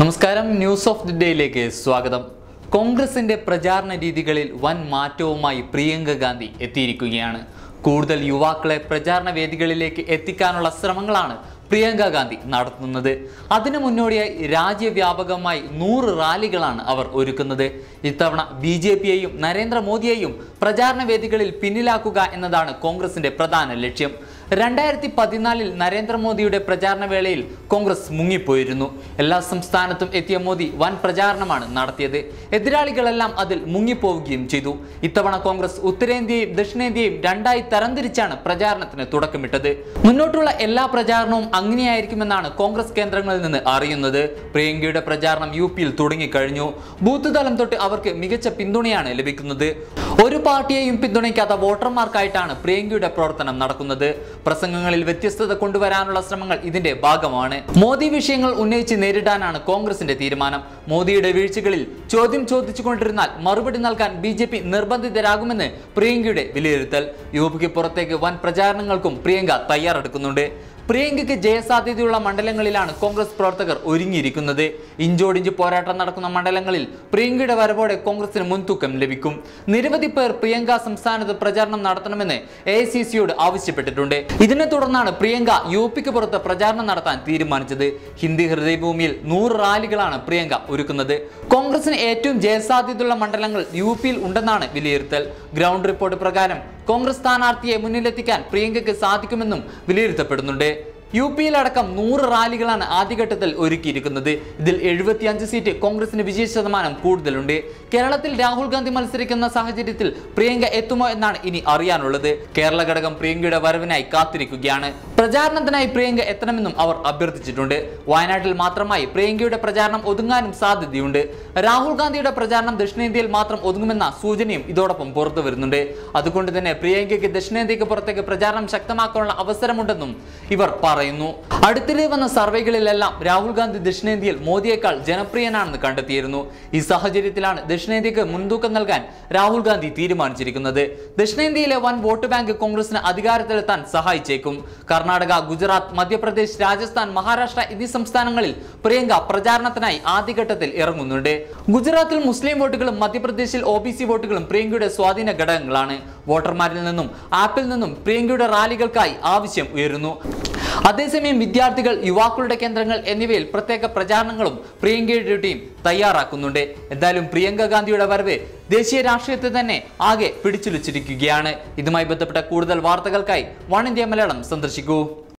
നമസ്കാരം. News of the ഡേയിലേക്ക് സ്വാഗതം. കോൺഗ്രസിന്റെ പ്രചാരണ രീതികളിൽ വൻ മാറ്റവുമായി പ്രിയങ്ക ഗാന്ധി എത്തിയിരിക്കുകയാണ്. കൂടുതൽ യുവാക്കളെ പ്രചാരണ വേദികളിലേക്ക് എത്തിക്കാനുള്ള ശ്രമങ്ങളാണ് പ്രിയങ്ക ഗാന്ധി നടത്തുന്നത്. അതിനു മുന്നോടിയായി രാജ്യവ്യാപകമായി നൂറ് റാലികളാണ് അവർ ഒരുക്കുന്നത്. ഇത്തവണ ബി ജെ പിയെയും നരേന്ദ്രമോദിയെയും പ്രചാരണ വേദികളിൽ പിന്നിലാക്കുക എന്നതാണ് കോൺഗ്രസിന്റെ പ്രധാന ലക്ഷ്യം. രണ്ടായിരത്തി പതിനാലിൽ നരേന്ദ്രമോദിയുടെ പ്രചാരണ വേളയിൽ കോൺഗ്രസ് മുങ്ങിപ്പോയിരുന്നു. എല്ലാ സംസ്ഥാനത്തും എത്തിയ മോദി വൻ പ്രചാരണമാണ് നടത്തിയത്. എതിരാളികളെല്ലാം അതിൽ മുങ്ങിപ്പോവുകയും ചെയ്തു. ഇത്തവണ കോൺഗ്രസ് ഉത്തരേന്ത്യയും ദക്ഷിണേന്ത്യയും രണ്ടായി തരംതിരിച്ചാണ് പ്രചാരണത്തിന് തുടക്കമിട്ടത്. മുന്നോട്ടുള്ള എല്ലാ പ്രചാരണവും അങ്ങനെയായിരിക്കുമെന്നാണ് കോൺഗ്രസ് കേന്ദ്രങ്ങളിൽ നിന്ന് അറിയുന്നത്. പ്രിയങ്കയുടെ പ്രചാരണം യു പിയിൽ തുടങ്ങിക്കഴിഞ്ഞു. ബൂത്ത് തലം തൊട്ട് അവർക്ക് മികച്ച പിന്തുണയാണ് ലഭിക്കുന്നത്. ഒരു പാർട്ടിയെയും പിന്തുണയ്ക്കാത്ത വോട്ടർമാർക്കായിട്ടാണ് പ്രിയങ്കയുടെ പ്രവർത്തനം നടക്കുന്നത്. പ്രസംഗങ്ങളിൽ വ്യത്യസ്തത കൊണ്ടുവരാനുള്ള ശ്രമങ്ങൾ ഇതിന്റെ ഭാഗമാണ്. മോദി വിഷയങ്ങൾ ഉന്നയിച്ച് നേരിടാനാണ് കോൺഗ്രസിന്റെ തീരുമാനം. മോദിയുടെ വീഴ്ചകളിൽ ചോദ്യം ചോദിച്ചുകൊണ്ടിരുന്നാൽ മറുപടി നൽകാൻ ബി ജെ പി നിർബന്ധിതരാകുമെന്ന് പ്രിയങ്കയുടെ വിലയിരുത്തൽ. യുപിക്ക് പുറത്തേക്ക് വൻ പ്രചാരണങ്ങൾക്കും പ്രിയങ്ക തയ്യാറെടുക്കുന്നുണ്ട്. പ്രിയങ്കയ്ക്ക് ജയസാധ്യതയുള്ള മണ്ഡലങ്ങളിലാണ് കോൺഗ്രസ് പ്രവർത്തകർ ഒരുങ്ങിയിരിക്കുന്നത്. ഇഞ്ചോടിഞ്ച് പോരാട്ടം നടക്കുന്ന മണ്ഡലങ്ങളിൽ പ്രിയങ്കയുടെ വരവോടെ കോൺഗ്രസിന് മുൻതൂക്കം ലഭിക്കും. നിരവധി പേർ പ്രിയങ്ക സംസ്ഥാനത്ത് പ്രചാരണം നടത്തണമെന്ന് എ ആവശ്യപ്പെട്ടിട്ടുണ്ട്. ഇതിനെ തുടർന്നാണ് പ്രിയങ്ക യു പിക്ക് പുറത്ത് പ്രചാരണം നടത്താൻ തീരുമാനിച്ചത്. ഹിന്ദി ഹൃദയഭൂമിയിൽ നൂറ് റാലികളാണ് പ്രിയങ്ക ഒരുക്കുന്നത്. കോൺഗ്രസിന് ഏറ്റവും ജയസാധ്യതയുള്ള മണ്ഡലങ്ങൾ യു പിയിൽ ഉണ്ടെന്നാണ് വിലയിരുത്തൽ. ഗ്രൗണ്ട് റിപ്പോർട്ട് പ്രകാരം കോൺഗ്രസ് സ്ഥാനാർത്ഥിയെ മുന്നിലെത്തിക്കാൻ പ്രിയങ്കയ്ക്ക് സാധിക്കുമെന്നും വിലയിരുത്തപ്പെടുന്നുണ്ട്. യു പിയിലടക്കം നൂറ് റാലികളാണ് ആദ്യഘട്ടത്തിൽ ഒരുക്കിയിരിക്കുന്നത്. ഇതിൽ എഴുപത്തിയഞ്ച് സീറ്റ് കോൺഗ്രസിന് വിജയ ശതമാനം കൂടുതലുണ്ട്. കേരളത്തിൽ രാഹുൽ ഗാന്ധി മത്സരിക്കുന്ന സാഹചര്യത്തിൽ പ്രിയങ്ക എത്തുമോ എന്നാണ് ഇനി അറിയാനുള്ളത്. കേരള ഘടകം പ്രിയങ്കയുടെ വരവിനായി കാത്തിരിക്കുകയാണ്. പ്രചാരണത്തിനായി പ്രിയങ്ക എത്തണമെന്നും അവർ അഭ്യർത്ഥിച്ചിട്ടുണ്ട്. വയനാട്ടിൽ മാത്രമായി പ്രിയങ്കയുടെ പ്രചാരണം ഒതുങ്ങാനും സാധ്യതയുണ്ട്. രാഹുൽ ഗാന്ധിയുടെ പ്രചാരണം ദക്ഷിണേന്ത്യയിൽ മാത്രം ഒതുങ്ങുമെന്ന സൂചനയും ഇതോടൊപ്പം പുറത്തു വരുന്നുണ്ട്. അതുകൊണ്ട് തന്നെ പ്രിയങ്കയ്ക്ക് ദക്ഷിണേന്ത്യക്ക് പുറത്തേക്ക് പ്രചാരണം ശക്തമാക്കാനുള്ള അവസരമുണ്ടെന്നും ഇവർ പറയുന്നു. അടുത്തിടെ വന്ന സർവേകളിലെല്ലാം രാഹുൽ ഗാന്ധി ദക്ഷിണേന്ത്യയിൽ മോദിയേക്കാൾ ജനപ്രിയനാണെന്ന് കണ്ടെത്തിയിരുന്നു. ഈ സാഹചര്യത്തിലാണ് ദക്ഷിണേന്ത്യക്ക് മുൻതൂക്കം നൽകാൻ രാഹുൽ ഗാന്ധി തീരുമാനിച്ചിരിക്കുന്നത്. ദക്ഷിണേന്ത്യയിലെ വൻ വോട്ട് ബാങ്ക് കോൺഗ്രസിന് അധികാരത്തിലെത്താൻ സഹായിച്ചേക്കും. കർണാടക ഗുജറാത്ത് മധ്യപ്രദേശ് രാജസ്ഥാൻ മഹാരാഷ്ട്ര എന്നീ സംസ്ഥാനങ്ങളിൽ പ്രിയങ്ക പ്രചാരണത്തിനായി ആദ്യഘട്ടത്തിൽ ഇറങ്ങുന്നുണ്ട്. ഗുജറാത്തിൽ മുസ്ലിം വോട്ടുകളും മധ്യപ്രദേശിൽ ഒ ബി സി വോട്ടുകളും പ്രിയങ്കയുടെ സ്വാധീന ഘടകങ്ങളാണ്. വോട്ടർമാരിൽ നിന്നും ആപ്പിൽ നിന്നും പ്രിയങ്കയുടെ റാലികൾക്കായി ആവശ്യം ഉയരുന്നു. അതേസമയം വിദ്യാർത്ഥികൾ യുവാക്കളുടെ കേന്ദ്രങ്ങൾ എന്നിവയിൽ പ്രത്യേക പ്രചാരണങ്ങളും പ്രിയങ്കയുടെ ടീം തയ്യാറാക്കുന്നുണ്ട്. എന്തായാലും പ്രിയങ്ക ഗാന്ധിയുടെ വരവ് ദേശീയ രാഷ്ട്രീയത്തെ തന്നെ ആകെ പിടിച്ചുലച്ചിരിക്കുകയാണ്. ഇതുമായി ബന്ധപ്പെട്ട കൂടുതൽ വാർത്തകൾക്കായി വൺ ഇന്ത്യ മലയാളം സന്ദർശിക്കൂ.